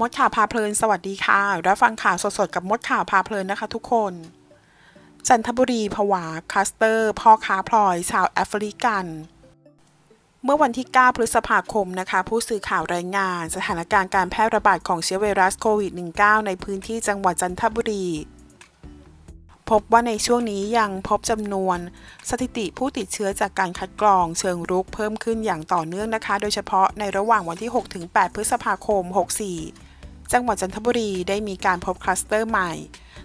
มดข่าวพาเพลิน สวัสดีค่ะ รับฟังข่าวสดๆ กับมดข่าวพาเพลินนะคะทุกคน จันทบุรีผวาคลัสเตอร์ พ่อค้าพลอยชาวแอฟริกัน เมื่อวันที่ 9 พฤษภาคมนะคะ ผู้สื่อข่าวรายงาน สถานการณ์การแพร่ระบาดของเชื้อไวรัสโควิด -19 ในพื้นที่จังหวัดจันทบุรี พบว่าในช่วงนี้ยังพบจำนวน สถิติผู้ติดเชื้อจากการคัดกรองเชิงรุกเพิ่มขึ้นอย่างต่อเนื่องนะคะ โดยเฉพาะในระหว่างวันที่ 6-8 พฤษภาคม 64 จังหวัดจันทบุรีได้มีการพบคลัสเตอร์ใหม่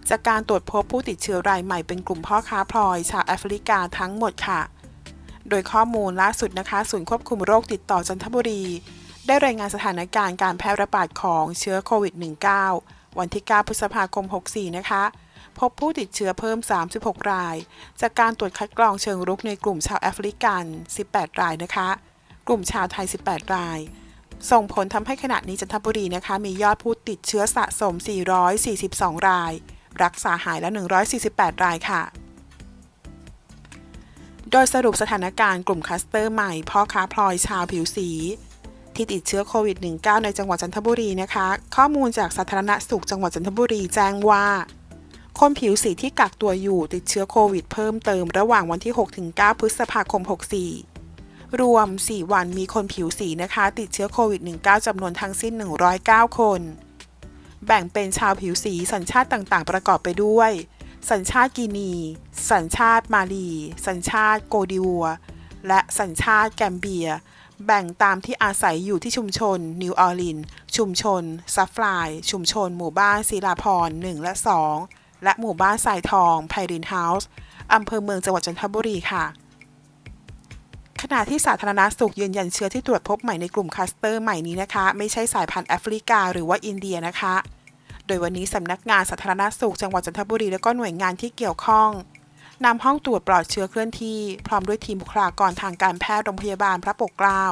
จากการตรวจพบผู้ติดเชื้อรายใหม่เป็นกลุ่มพ่อค้าพลอย ชาวแอฟริกาทั้งหมดค่ะ โดยข้อมูลล่าสุดนะคะ ศูนย์ควบคุมโรคติดต่อจันทบุรี ได้รายงานสถานการณ์การแพร่ระบาดของเชื้อโควิด -19 วันที่ 9 พฤษภาคม 64 นะคะพบผู้ติดเชื้อเพิ่ม 36 ราย จากการตรวจคัดกรองเชิงรุกในกลุ่มชาวแอฟริกัน 18 รายนะคะ กลุ่มชาวไทย 18 ราย ส่งผลทำให้ขณะนี้จันทบุรีนะคะ มียอดผู้ติดเชื้อสะสม 442 ราย รักษาหายแล้ว 148 รายค่ะ โดยสรุปสถานการณ์กลุ่มคลัสเตอร์ใหม่พ่อค้าพลอยชาวผิวสี ที่ติดเชื้อโควิด -19 ในจังหวัดจันทบุรีนะคะ ข้อมูลจากสาธารณสุขจังหวัดจันทบุรีแจ้งว่า คนผิวสีที่กักตัวอยู่ติดเชื้อโควิด เพิ่มเติมระหว่างวันที่ 6-9 พฤษภาคม 64 รวม 4 วันมีคนผิวสีนะคะ ติดเชื้อโควิด -19 จำนวนทั้งสิ้น 109 คน แบ่งเป็นชาวผิวสีสัญชาติต่างๆ ประกอบไปด้วย สัญชาติกีนี สัญชาติมาลี สัญชาติโกดิวัว และสัญชาติแกมเบีย แบ่งตามที่อาศัยอยู่ที่ชุมชน นิวออร์ลิน ชุมชน ซัฟฟลาย ชุมชน หมู่บ้านศิลาพร 1 และ 2 และหมู่บ้านสายทองไพรินเฮาส์อำเภอเมืองจังหวัดจันทบุรีค่ะ ขณะที่สาธารณสุขยืนยันเชื้อที่ตรวจพบใหม่ในกลุ่มคลัสเตอร์ใหม่นี้นะคะ ไม่ใช่สายพันธุ์แอฟริกาหรือว่าอินเดียนะคะ โดยวันนี้สำนักงานสาธารณสุขจังหวัดจันทบุรีและก็หน่วยงานที่เกี่ยวข้องนำห้องตรวจปลอดเชื้อเคลื่อนที่ พร้อมด้วยทีมบุคลากรทางการแพทย์โรงพยาบาลพระปกเกล้า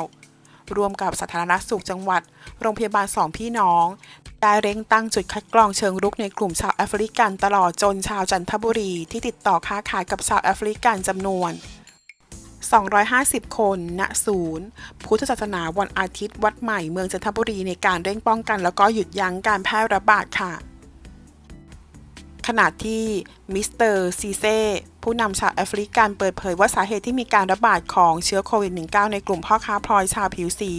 รวมกับสาธารณสุขจังหวัด โรงพยาบาลสองพี่น้อง ได้เร่งตั้งจุดคัดกรองเชิงรุกในกลุ่มชาวแอฟริกันตลอดจนชาวจันทบุรีที่ติดต่อค้าขายกับชาวแอฟริกันจำนวน 250 คนณศูนย์ พุทธศาสนาวันอาทิตย์วัดใหม่เมืองจันทบุรีในการเร่งป้องกัน แล้วก็หยุดยั้งการแพร่ระบาดค่ะ ขณะที่มิสเตอร์ซีเซ่ผู้นำชาวแอฟริกันเปิดเผยว่าสาเหตุที่มีการระบาดของเชื้อโควิด -19 ในกลุ่มพ่อค้าพลอยชาวผิวสี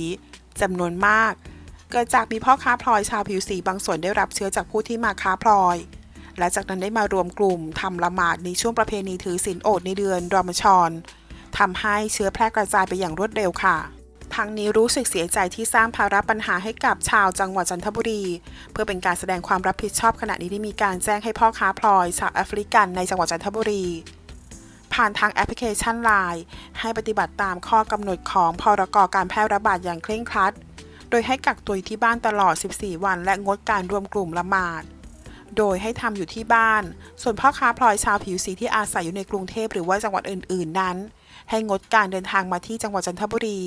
จำนวนมาก เกิดจากมีพ่อค้าพลอยชาวผิวสีบางส่วนได้รับเชื้อจากผู้ที่มาค้าพลอยและจากนั้นได้มารวมกลุ่มทำละหมาดในช่วงประเพณีถือศีลอดในเดือนรอมฎอน ทำให้เชื้อแพร่กระจายไปอย่างรวดเร็วค่ะทั้งนี้รู้สึกเสียใจที่สร้างภาระปัญหาให้กับชาวจังหวัดจันทบุรี เพื่อเป็นการแสดงความรับผิดชอบขณะนี้ได้มีการแจ้งให้พ่อค้าพลอยชาวแอฟริกันในจังหวัดจันทบุรี ผ่านทางแอปพลิเคชัน Line ให้ปฏิบัติตามข้อกำหนดของพรกการแพร่ระบาดอย่างเคร่งครัด โดยให้กักตัวอยู่ที่บ้านตลอด 14 วัน และงดการรวมกลุ่มละหมาด โดยให้ทำอยู่ที่บ้าน ส่วนพ่อค้าพลอยชาวผิวสีที่อาศัยอยู่ในกรุงเทพหรือว่าจังหวัดอื่น ๆ นั้น ให้งดการเดินทางมาที่จังหวัดจันทบุรี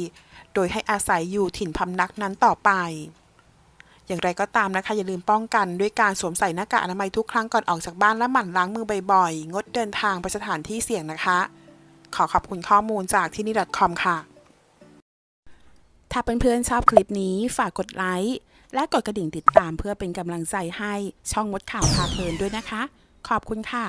โดยให้อาศัยอยู่ถิ่นพำนักนั้นต่อไป อย่างไรก็ตามนะคะอย่าลืมป้องกันด้วยการสวมใส่หน้ากากอนามัยทุกครั้งก่อนออกจากบ้านและหมั่นล้างมือบ่อยๆ งดเดินทางไปสถานที่เสี่ยงนะคะ ขอขอบคุณข้อมูลจากที่นี่ .com ค่ะ ถ้าเพื่อนๆชอบคลิปนี้ฝากกดไลค์และกดกระดิ่งติดตามเพื่อเป็นกำลังใจให้ช่องมดข่าวพาเพลินด้วยนะคะ ขอบคุณค่ะ